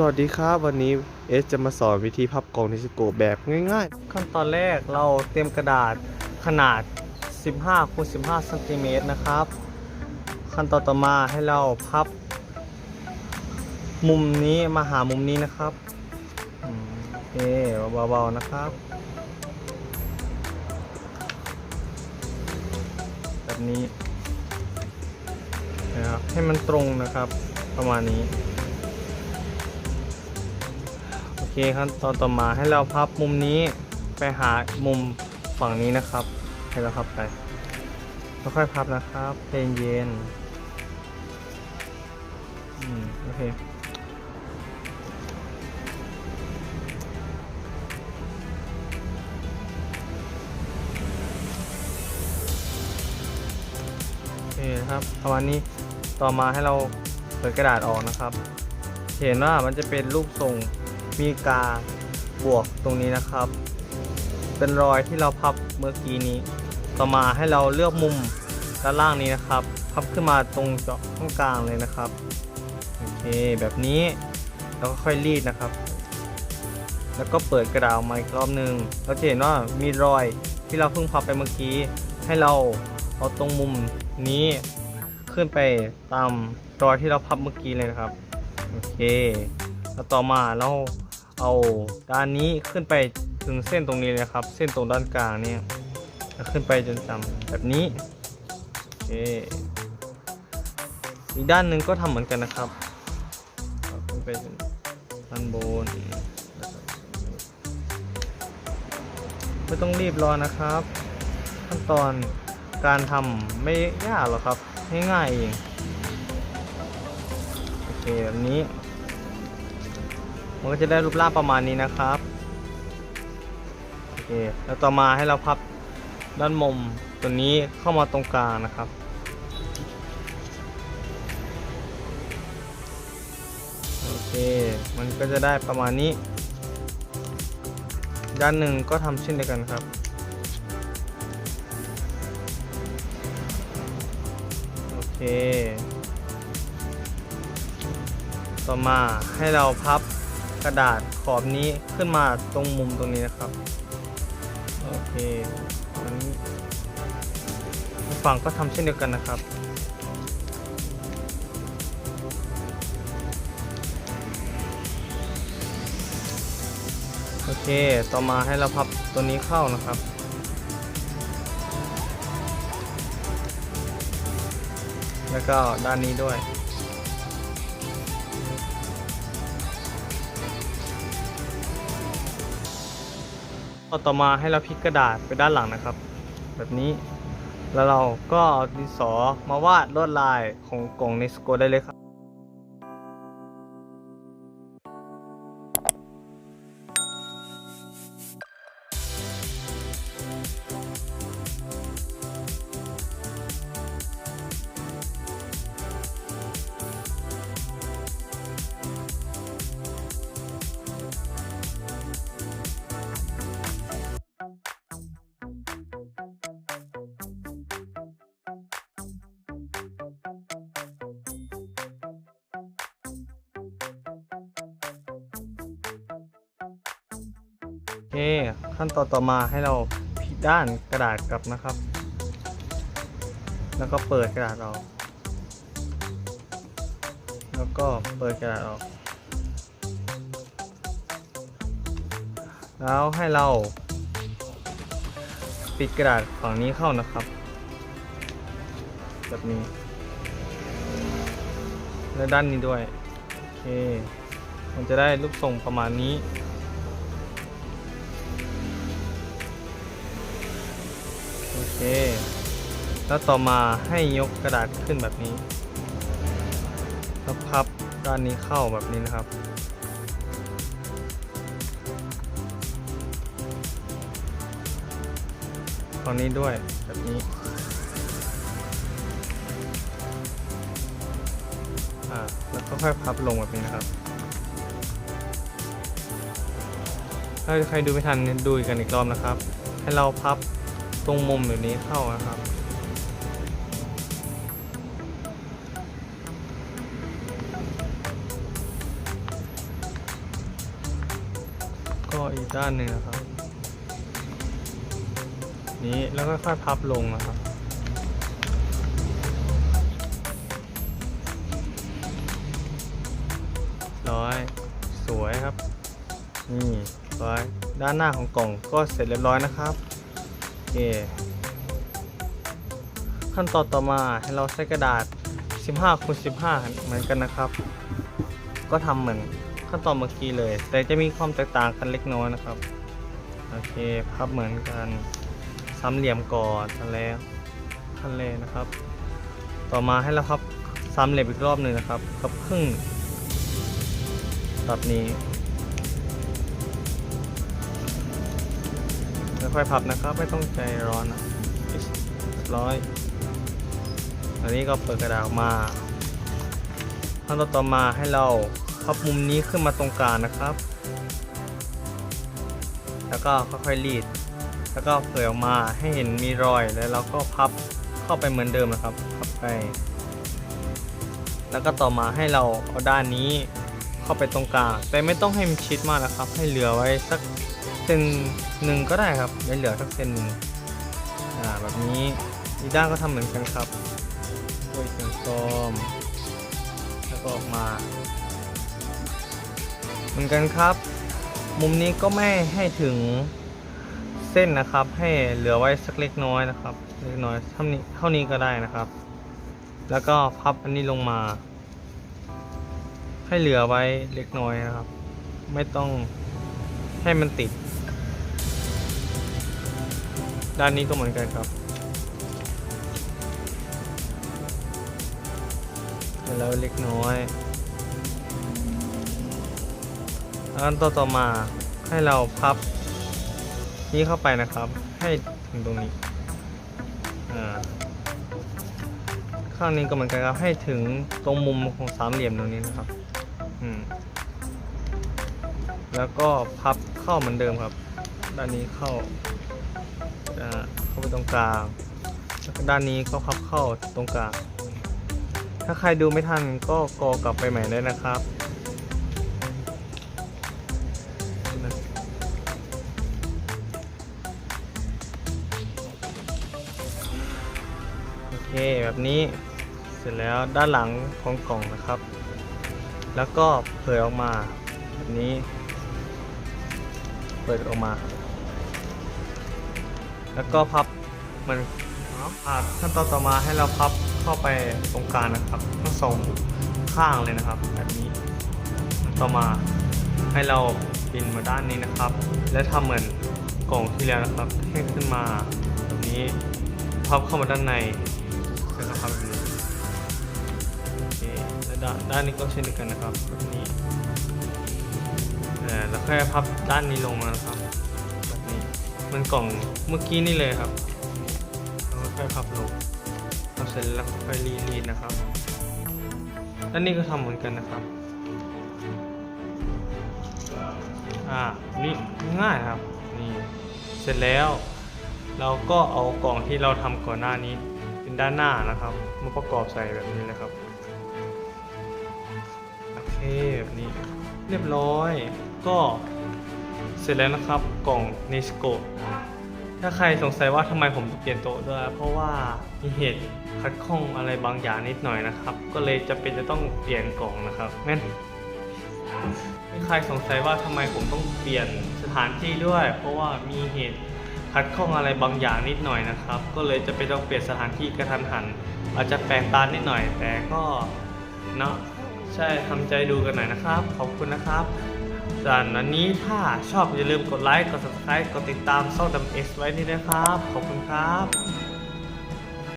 สวัสดีครับ วันนี้เอสจะมาสอนวิธีพับกล่องนิสโกแบบง่ายๆ ขั้นตอนแรกเราเตรียมกระดาษขนาด 15คูณ15เซนติเมตรนะครับ ขั้นตอนต่อมาให้เราพับ มุมนี้มาหามุมนี้นะครับโอเคเบาๆนะครับ แบบนี้นะครับให้มันตรงนะครับประมาณนี้ เคขั้นตอนต่อมาให้เราพับมุมนี้ไปหามุมฝั่งนี้นะครับ ให้เราพับไปค่อยๆพับนะครับเย็นๆอืมโอเคโอเคครับประมาณนี้ต่อมาให้เราเปิดกระดาษออกนะครับ เห็นว่ามันจะเป็นรูปทรง มีกาบวกตรงนี้นะครับ เป็นรอยที่เราพับเมื่อกี้นี้ ต่อมาให้เราเลือกมุมด้านล่างนี้นะครับ พับขึ้นมาตรงเจาะตรงกลางเลยนะครับโอเคแบบนี้แล้วก็ค่อยรีดนะครับ แล้วก็เปิดกระดาษมาอีกรอบหนึ่งเราจะเห็นว่ามีรอยที่เราเพิ่งพับไปเมื่อกี้ ให้เราเอาตรงมุมนี้ขึ้นไปตามรอยที่เราพับเมื่อกี้เลยนะครับโอเคแล้วต่อมาเรา เอาด้านนี้ขึ้นไปถึงเส้นตรงนี้เลยครับ เส้นตรงด้านกลางเนี่ยขึ้นไปจนจำแบบนี้โอเคอีกด้านหนึ่งก็ทำเหมือนกันนะครับขึ้นไปจนด้านบนไม่ต้องรีบรอนะครับ ขั้นตอนการทำไม่ยากหรอกครับง่ายๆเองโอเคแบบนี้ มันก็จะได้รูปร่างประมาณนี้นะครับโอเคแล้วต่อมาให้เราพับด้านมุมตัวนี้เข้ามาตรงกลางนะครับโอเคมันก็จะได้ประมาณนี้ ด้านหนึ่งก็ทำเช่นเดียวกันครับโอเค ต่อมาให้เราพับ กระดาษขอบนี้ขึ้นมาตรงมุมตรงนี้นะครับ โอเคอันนี้ฝั่งก็ทำเช่นเดียวกันนะครับโอเค ต่อมาให้เราพับตัวนี้เข้านะครับ แล้วก็ด้านนี้ด้วย ต่อมาให้เราพลิกกระดาษไปด้านหลังนะครับ แบบนี้แล้วเราก็เอาดินสอมาวาดลวดลายของกล่องในสโกได้เลยครับ เคขั้นตอนต่อมาให้เราพลิกด้านกระดาษกลับนะครับ แล้วก็เปิดกระดาษออกแล้วก็เปิดกระดาษออก แล้วให้เรา ปิดกระดาษฝั่งนี้เข้านะครับ แบบนี้ และด้านนี้ด้วย โอเค มันจะได้รูปทรงประมาณนี้ เค แล้วต่อมาให้ยกกระดาษขึ้นแบบนี้แล้วพับด้านนี้เข้าแบบนี้นะครับ ฝั่งนี้ด้วยแบบนี้อ่าแล้วก็ค่อยพับลงแบบนี้นะครับ ถ้าใครดูไม่ทันดูอีกกันอีกรอบนะครับ ให้เราพับ ตรงมุมแบบนี้เข้านะครับ ก็อีกด้านหนึ่งนะครับ นี้แล้วก็ค่อยพับลงนะครับร้อยสวยครับ นี่ร้อยด้านหน้าของกล่องก็เสร็จเรียบร้อยนะครับ เค ขั้นตอนต่อมาให้เราใช้กระดาษ 15คูณ15 เหมือนกันนะครับ ก็ทำเหมือนขั้นตอนเมื่อกี้เลย แต่จะมีความแตกต่างกันเล็กน้อยนะครับ โอเคพับเหมือนกันสามเหลี่ยมก่อนขั้นแรกขั้นแรกนะครับ ต่อมาให้เราพับสามเหลี่ยมอีกรอบหนึ่งนะครับกับครึ่งแบบนี้ ค่อยๆพับนะครับ ไม่ต้องใจร้อนนะร้อยอันนี้ก็เปิดกระดาษมาขั้นตอนต่อมาให้เราพับมุมนี้ขึ้นมาตรงกลางนะครับ แล้วก็ค่อยๆรีด แล้วก็เผยออกมาให้เห็นมีรอยแล้วเราก็พับเข้าไปเหมือนเดิมนะครับ พับไป แล้วก็ต่อมาให้เราเอาด้านนี้เข้าไปตรงกลาง แต่ไม่ต้องให้มันชิดมากนะครับ ให้เหลือไว้สัก ซนหนึ่งก็ได้ครับไม่เหลือสักเซนหนึ่งอ่าแบบนี้อีด้านก็ทำเหมือนกันครับด้วยเสียงซ้อมแล้วก็ออกมา เหมือนกันครับ มุมนี้ก็ไม่ให้ถึงเส้นนะครับ ให้เหลือไว้สักเล็กน้อยนะครับ เล็กน้อยเท่านี้เท่านี้ก็ได้นะครับ แล้วก็พับอันนี้ลงมา ให้เหลือไว้เล็กน้อยนะครับ ไม่ต้องให้มันติด ด้านนี้ก็เหมือนกันครับแล้วเล็กน้อยแล้วขั้นตอนต่อมาให้เราพับนี้เข้าไปนะครับ ให้ถึงตรงนี้อ่าข้างนี้ก็เหมือนกันครับ ให้ถึงตรงมุมของสามเหลี่ยมตรงนี้นะครับอืมแล้วก็พับเข้าเหมือนเดิมครับ ด้านนี้เข้าาเข้าไปตรงกลางแล้วก็ด้านนี้ก็พับเข้าตรงกลาง ถ้าใครดูไม่ทันก็กอกลับไปใหม่ได้นะครับโอเคแบบนี้เสร็จแล้วด้านหลังของกล่องนะครับ แล้วก็เผยออกมาแบบนี้ เปิดออกมา แล้วก็พับมันอ่าขั้นตอนต่อมาให้เราพับเข้าไปตรงกลางนะครับทั้งสองข้างเลยนะครับ แบบนี้ ต่อมาให้เราปินมาด้านนี้นะครับ และทำเหมือนกล่องที่แล้วนะครับให้ขึ้นมาแบบนี้พับเข้ามาด้านในนะครับแบบนี้โอเคแล้วด้านด้านนี้ก็เช่นเดียวกันนะครับแบบนี้เอ่อแล้วค่อยพับด้านนี้ลงมานะครับ มันกล่องเมื่อกี้นี่เลยครับแล้วค่อยพับลงพอเสร็จแล้วค่อยรีดรีดนะครับด้านนี้ก็ทำเหมือนกันนะครับ อ่า นี่ง่ายครับ นี่ เสร็จแล้ว เราก็เอากล่องที่เราทำก่อนหน้านี้ เป็นด้านหน้านะครับ มาประกอบใส่แบบนี้เลยครับ โอเค แบบนี้ เรียบร้อย ก็ เสร็จแล้วนะครับกล่องเนสโกถ้าใครสงสัยว่าทำไมผมเปลี่ยนโต๊ะด้วย เพราะว่ามีเหตุขัดข้องอะไรบางอย่างนิดหน่อยนะครับ ก็เลยจะเป็นจะต้องเปลี่ยนกล่องนะครับงั้นมีใครสงสัยว่าทำไมผมต้องเปลี่ยนสถานที่ด้วย เพราะว่ามีเหตุขัดข้องอะไรบางอย่างนิดหน่อยนะครับ ก็เลยจะไปต้องเปลี่ยนสถานที่กระทันหัน อาจจะแปลกตานิดหน่อย แต่ก็เนาะใช่ทำใจดูกันหน่อยนะครับ ขอบคุณนะครับ ส่วนวันนี้ถ้าชอบอย่าลืมกดไลค์ กด subscribe กดติดตามช่องดำเอสไว้นี่นะครับ ขอบคุณครับ